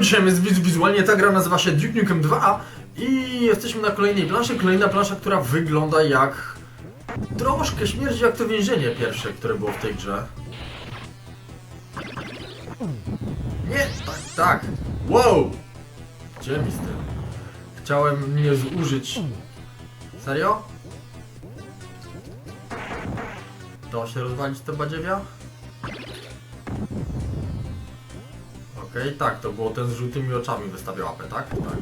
dzisiaj jest wiz- wizualnie ta gra nazywa się Duke Nukem 2 i jesteśmy na kolejnej planszy. Kolejna plansza, która wygląda jak... Troszkę śmierdzi jak to więzienie pierwsze, które było w tej grze. Nie, tak, tak. Wow! Gdzie mi z tym? Chciałem mnie zużyć. Serio? Da się rozwalić te badziewia? Okej, tak, to było ten z żółtymi oczami wystawia łapę, tak? Tak.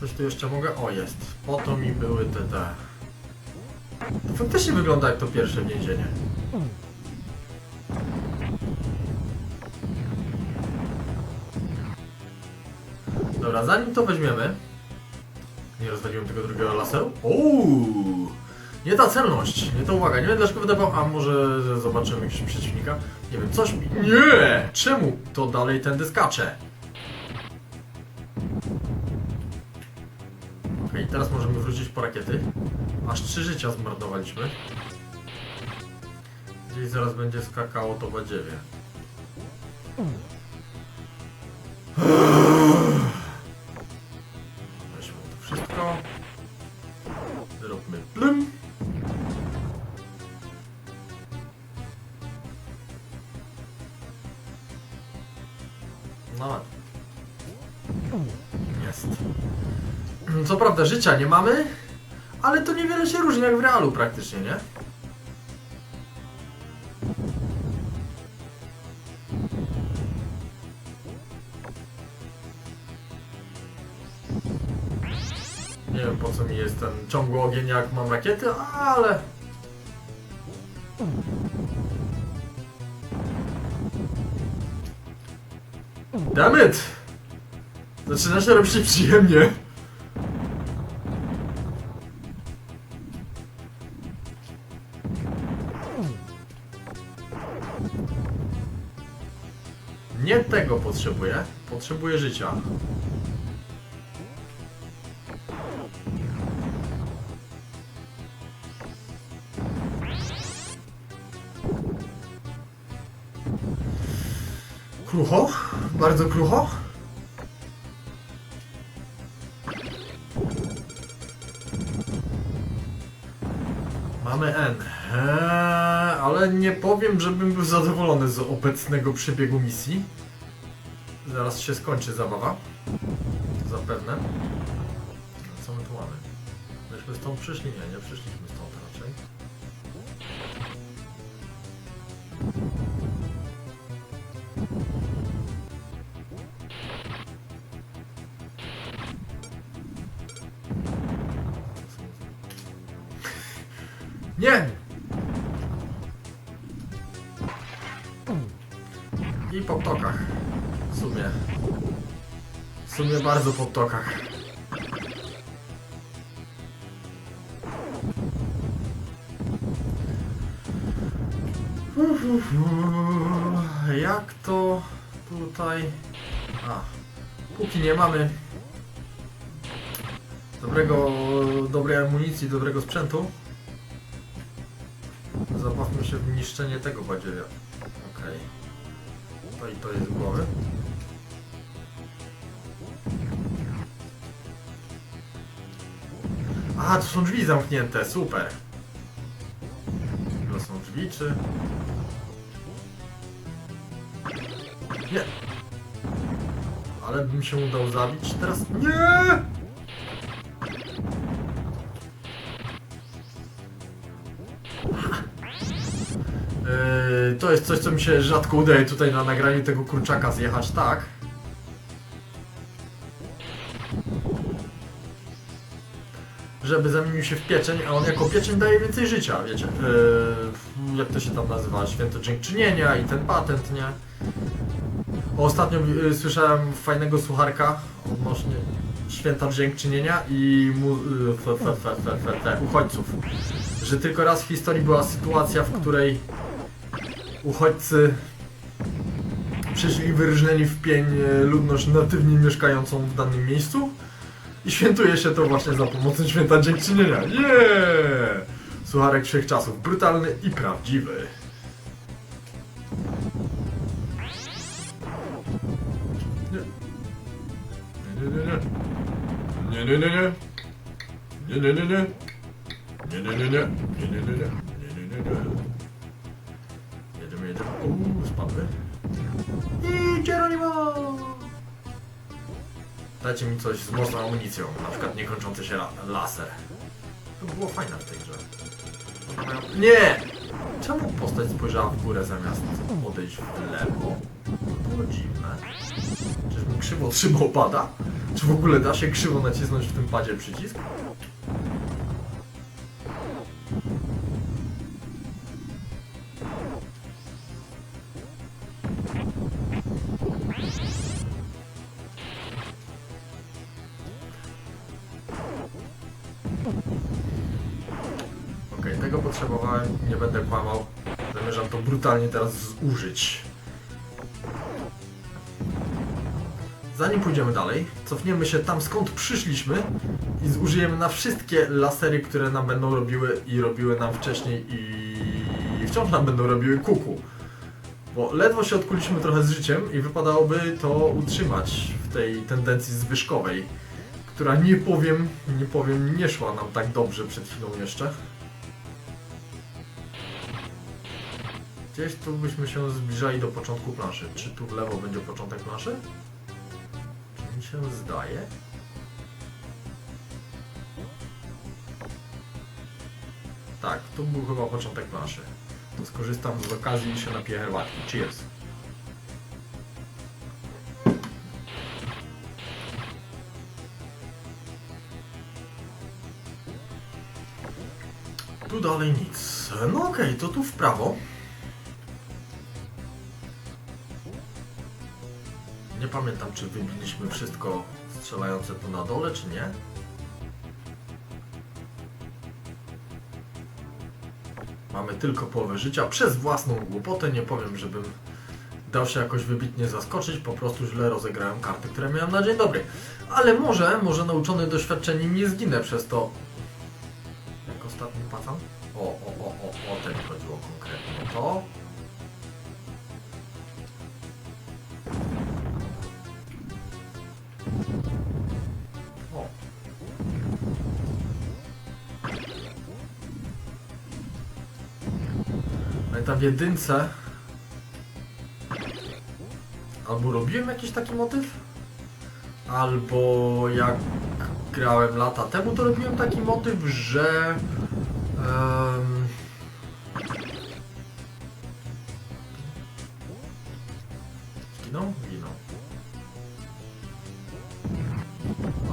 Coś tu jeszcze mogę? O, jest. Po to mi były te te. To faktycznie wygląda jak to pierwsze więzienie. Dobra, zanim to weźmiemy... Nie rozwaliłem tego drugiego laseru? Uuu! Nie ta celność, nie ta uwaga. Nie wiem dlaczego wydawał, a może zobaczymy jakiegoś przeciwnika. Nie wiem, coś mi... Nie! Czemu to dalej tędy skacze? Okej, teraz możemy wrócić po rakiety. Aż trzy życia zmarnowaliśmy. Gdzieś zaraz będzie skakało to badziewie. Co prawda życia nie mamy, ale to niewiele się różni jak w realu praktycznie, nie? Nie wiem po co mi jest ten ciągły ogień jak mam rakiety, ale... Dammit! Zaczyna się robić nieprzyjemnie. Nie tego potrzebuję. Potrzebuję życia. Krucho? Bardzo krucho? Mamy N. Eee, ale nie powiem, żebym był zadowolony z obecnego przebiegu misji. Zaraz się skończy zabawa. Zapewne. Co my tu mamy? Myśmy stąd przyszli? Nie, nie przyszliśmy stąd Nie! I po ptokach. W sumie. W sumie bardzo po ptokach. Uf, uf, uf. Jak to tutaj... A, póki nie mamy dobrego, dobrej amunicji, dobrego sprzętu, Zabawmy się w niszczenie tego badziewia. Okej. To i to jest głowy. A, to są drzwi zamknięte, super. To są drzwi, czy... Nie! Ale bym się udał zabić teraz... Nie! To jest coś, co mi się rzadko udaje tutaj na nagraniu tego kurczaka zjechać, tak? Żeby zamienił się w pieczeń, a on jako pieczeń daje więcej życia, wiecie. Yy, jak to się tam nazywa? Święto dziękczynienia i ten patent, nie? Ostatnio yy, słyszałem fajnego słucharka odnośnie święta dziękczynienia i mu, yy, fe, fe, fe, fe, fe, uchodźców. Że tylko raz w historii była sytuacja, w której uchodźcy przyszli i wyrżnęli w pień e, ludność natywnie mieszkającą w danym miejscu i świętuje się to właśnie za pomocą święta dziękczynienia. Yeah! Sucharek wszechczasów, brutalny i prawdziwy. Nie, nie, nie, nie. Nie, nie, nie, nie. Nie, nie, nie, nie. Nie, nie, nie, nie. Nie, nie, nie, nie. Uuu, spadły. I Geronimo! Dajcie mi coś z mocną amunicją, na przykład niekończący się la laser. To by było fajne w tej grze. Nie! Czemu postać spojrzała w górę zamiast odejść w lewo? To było dziwne. Czyżbym krzywo trzymał pada? Czy w ogóle da się krzywo nacisnąć w tym padzie przycisk? Potrzebowałem, nie będę kłamał. Zamierzam to brutalnie teraz zużyć. Zanim pójdziemy dalej, cofniemy się tam skąd przyszliśmy i zużyjemy na wszystkie lasery, które nam będą robiły i robiły nam wcześniej i wciąż nam będą robiły kuku. Bo ledwo się odkuliśmy trochę z życiem i wypadałoby to utrzymać w tej tendencji zwyżkowej, która nie powiem, nie powiem, nie szła nam tak dobrze przed chwilą jeszcze. Gdzieś tu byśmy się zbliżali do początku planszy. Czy tu w lewo będzie początek planszy? Czy mi się zdaje? Tak, tu był chyba początek planszy. To skorzystam z okazji i się napiję herbatki. Cheers! Tu dalej nic. No okej, to tu w prawo. Nie pamiętam, czy wybiliśmy wszystko strzelające tu na dole, czy nie. Mamy tylko połowę życia przez własną głupotę. Nie powiem, żebym dał się jakoś wybitnie zaskoczyć. Po prostu źle rozegrałem karty, które miałem na dzień dobry. Ale może, może nauczony doświadczeniem nie zginę przez to. Jak ostatni pacan? O, o, o, o, o ten chodziło konkretnie. To. Pamiętam w jedynce albo robiłem jakiś taki motyw, albo jak grałem lata temu, to robiłem taki motyw, że em, Zginął? Zginął.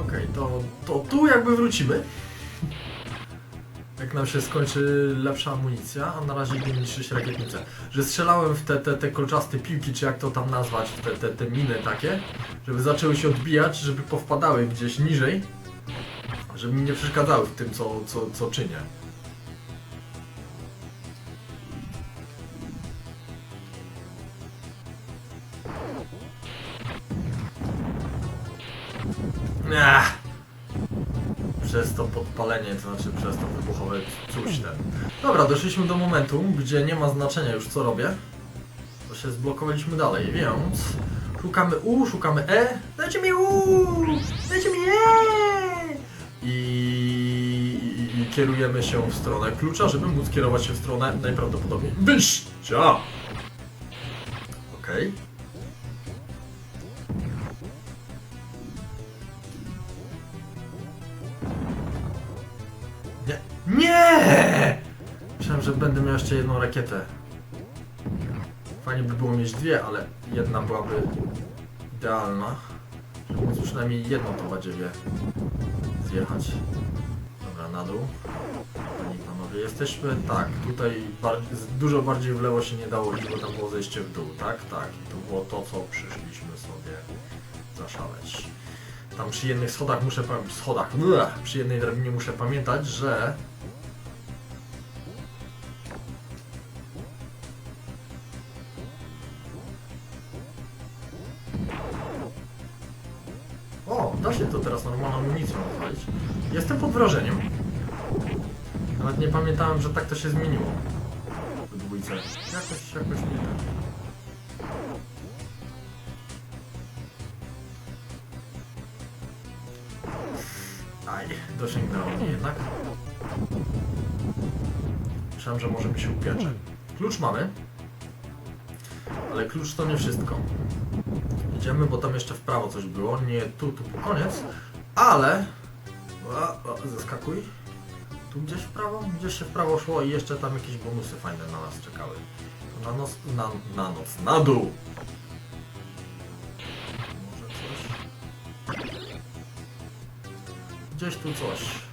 Okej, to, to tu jakby wrócimy. Jak nam się skończy lepsza amunicja, a na razie idę niszczyć rakietnicę. Że strzelałem w te, te, te kolczaste piłki, czy jak to tam nazwać, te, te, te miny takie, żeby zaczęły się odbijać, żeby powpadały gdzieś niżej, żeby mi nie przeszkadzały w tym, co, co, co czynię. Ech. Przez to podpalenie, to znaczy ten. Dobra, doszliśmy do momentu, gdzie nie ma znaczenia już co robię. To się zblokowaliśmy dalej, więc szukamy U, szukamy E. Dajcie mi U! Dajcie mi E! I, i, kierujemy się w stronę klucza, żeby móc kierować się w stronę najprawdopodobniej wyjścia. Okej. Nie! Nie! Myślałem, że będę miał jeszcze jedną rakietę. Fajnie by było mieć dwie, ale jedna byłaby idealna. Żeby móc przynajmniej jedną tą badziewię zjechać. Dobra, na dół. Panie i panowie, jesteśmy, tak, tutaj bardziej, dużo bardziej w lewo się nie dało bo tam było zejście w dół, tak? Tak, i to było to, co przyszliśmy sobie zaszaleć. Tam przy jednych schodach muszę schodach, bleh, przy jednej drabinie muszę pamiętać, że że tak to się zmieniło. W dwójce. Jakoś, jakoś nie tak. Aj, dosięgnęło mnie jednak. Myślałem, że może mi się upiecze. Klucz mamy. Ale klucz to nie wszystko. Idziemy, bo tam jeszcze w prawo coś było. Nie tu, tu po koniec. Ale... O, o, zaskakuj. Tu gdzieś w prawo? Gdzieś się w prawo szło i jeszcze tam jakieś bonusy fajne na nas czekały. Na noc, na, na noc, na dół! Może coś? Gdzieś tu coś.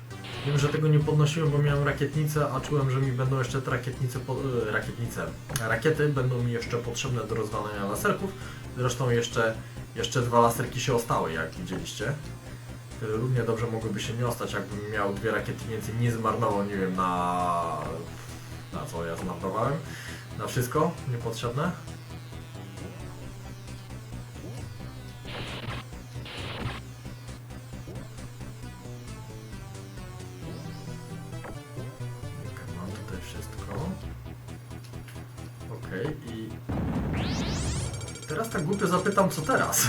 Wiem, że tego nie podnosiłem, bo miałem rakietnicę, a czułem, że mi będą jeszcze te rakietnice, po, e, rakietnice, rakiety będą mi jeszcze potrzebne do rozwalania laserków. Zresztą jeszcze, jeszcze dwa laserki się ostały, jak widzieliście. Równie dobrze mogłyby się nie ostać, jakbym miał dwie rakiety więcej, nie zmarnował, nie wiem, na... na co ja zmarnowałem. Na wszystko niepotrzebne. Mam tutaj wszystko. Okej, i... Teraz tak głupio zapytam, co teraz?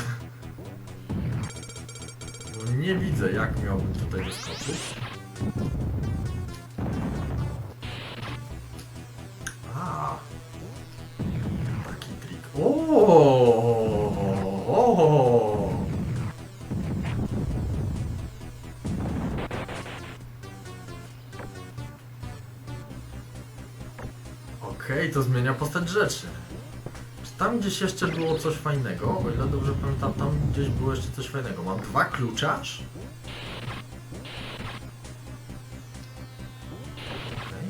Nie widzę, jak miałbym tutaj wyskoczyć. A, taki trik. O! Okej, to zmienia postać rzeczy. Tam gdzieś jeszcze było coś fajnego? O ile dobrze pamiętam, tam gdzieś było jeszcze coś fajnego. Mam dwa klucze aż? Okej.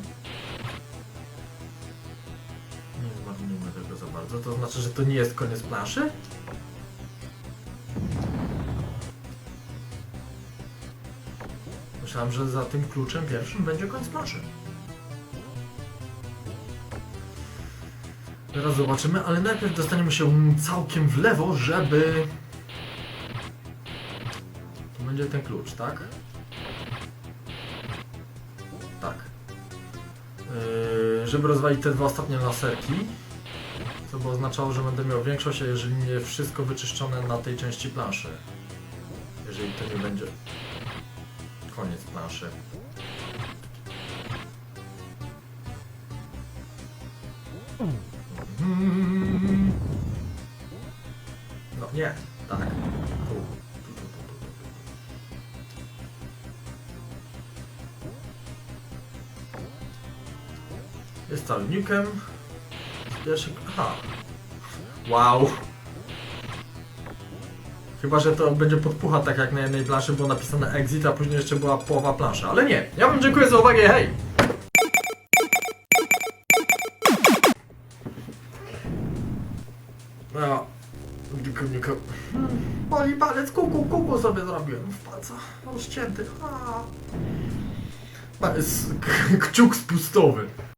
Nie zmarnujmy tego za bardzo. To znaczy, że to nie jest koniec planszy? Myślałem, że za tym kluczem pierwszym będzie koniec planszy. Teraz zobaczymy, ale najpierw dostaniemy się całkiem w lewo, żeby... To będzie ten klucz, tak? Tak. Yy, żeby rozwalić te dwa ostatnie laserki, co by oznaczało, że będę miał większość, a jeżeli nie wszystko wyczyszczone na tej części planszy. Jeżeli to nie będzie koniec planszy. Nukem. Pierwszy... Aha. Wow. Chyba, że to będzie podpucha tak jak na jednej planszy było napisane exit, a później jeszcze była połowa planszy. Ale nie. Ja wam dziękuję za uwagę, hej! No, tylko nie ko... Boli palec, kuku, kuku sobie zrobiłem w palca. Rozcięty. A. Kciuk spustowy.